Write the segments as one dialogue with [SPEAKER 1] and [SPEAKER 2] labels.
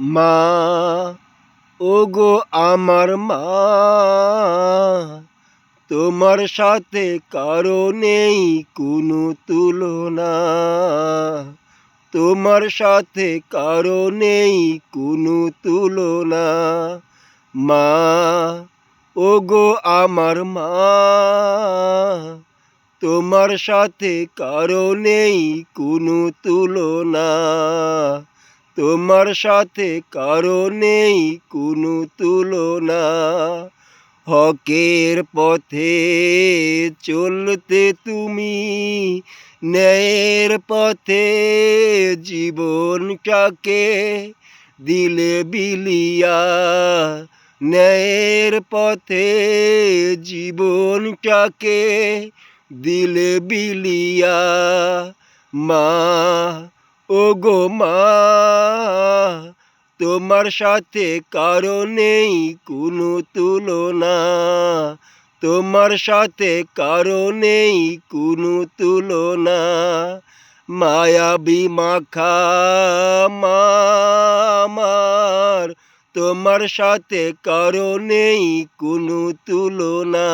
[SPEAKER 1] মা, ওগো আমার মা, তোমার সাথে কারও নেই কোনো তুলনা। তোমার সাথে কারও নেই কোনো তুলনা। মা, ওগো আমার মা, তোমার সাথে কারও নেই কোনো তুলনা। তোমার সাথে কারও নেই কোনো তুলনা। হকের পথে চলতে তুমি, ন্যায়ের পথে জীবনটাকে দিলে বিলিয়া। ন্যায়ের পথে জীবনটাকে দিলে বিলিয়া। মা গো মা, তোমার সাথে কারও নেই কোনো তুলনা। তোমার সাথে কারও নেই কোনো তুলনা। মায়াবী মাখা মামার তোমার সাথে কারও নেই কোনো তুলনা।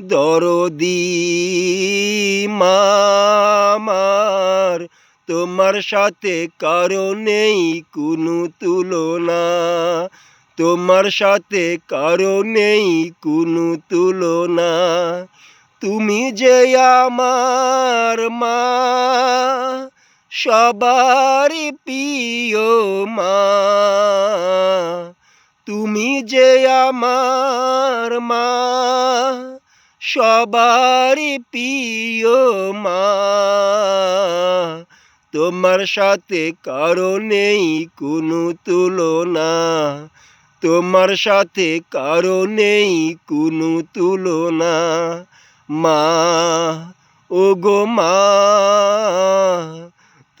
[SPEAKER 1] দরদি মামার তোমার সাথে কারও নেই কোনো তুলনা। তোমার সাথে কারও নেই কোনো তুলনা। তুমি যে আমার মা সবার প্রিয় মা। তুমি যে আমার মা, সবারই প্রিয় মা। তোমার সাথে কারও নেই কোনো তুলনা। তোমার সাথে কারও নেই কোনো তুলনা। মা ও গো মা,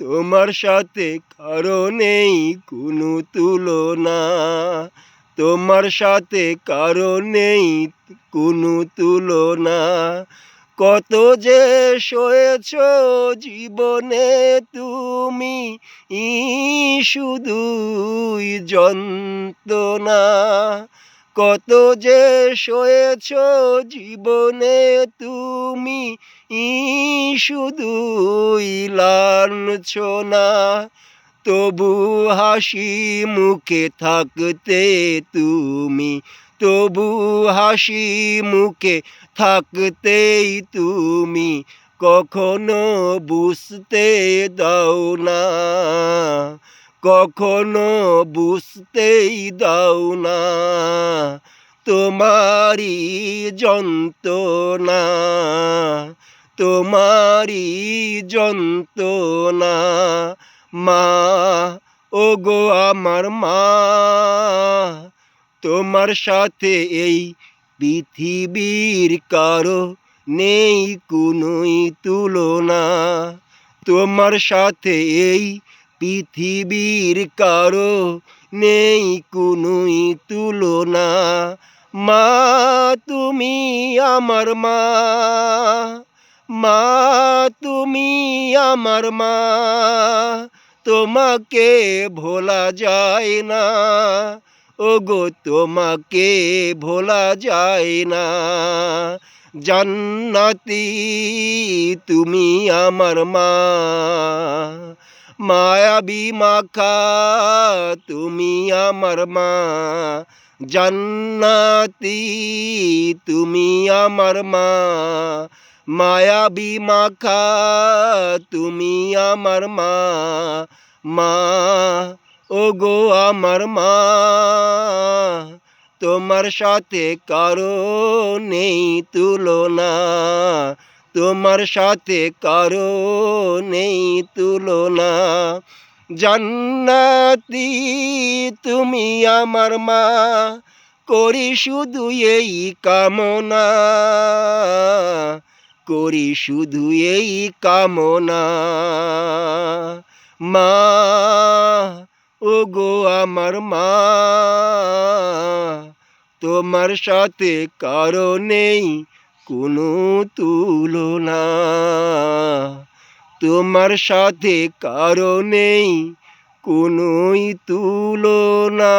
[SPEAKER 1] তোমার সাথে কারও নেই কোনো তুলনা। তোমার সাথে কারও নেই কোনো তুলনা। কত যে সয়েছ জীবনে তুমি, ই শুধুই যন্ত্রণা। কত যে সয়েছ জীবনে তুমি, ই শুধুই লাঞ্ছনা। তবু হাসি মুখে থাকতে তুমি তবু হাসি মুখে থাকতেই তুমি কখনো বুঝতে দাও না, কখনো বুঝতেই দাও না তোমারই যন্ত্রণা তোমারই যন্ত্রণা। মা ও গো আমার মা তোমার সাথে এই পৃথিবীর কারও নেই কোনোই তুলনা। তোমার সাথে এই পৃথিবীর কারও নেই কোনোই তুলনা। মা, তুমি আমার মা। মা, তুমি আমার মা। তোমাকে ভোলা যায় না। ওগো, তোমাকে ভোলা যায় না। জান্নাতি তুমি আমার মা। মায়াবী মাখা তুমি আমার মা। জান্নাতি তুমি আমার মা। মায়াবী মাখা তুমি আমার মা। মা ও গো আমার মা, তোমার সাথে কারও নেই তুলনা, তোমার সাথে কারও নেই তুলনা। জান্নাতি তুমি আমার মা, করি শুধু এই কামনা, করি শুধু এই কামনা। মা ও গো আমার মা, তোমার সাথে কারও নেই কোনো তুলনা। তোমার সাথে কারও নেই কোনোই তুলনা।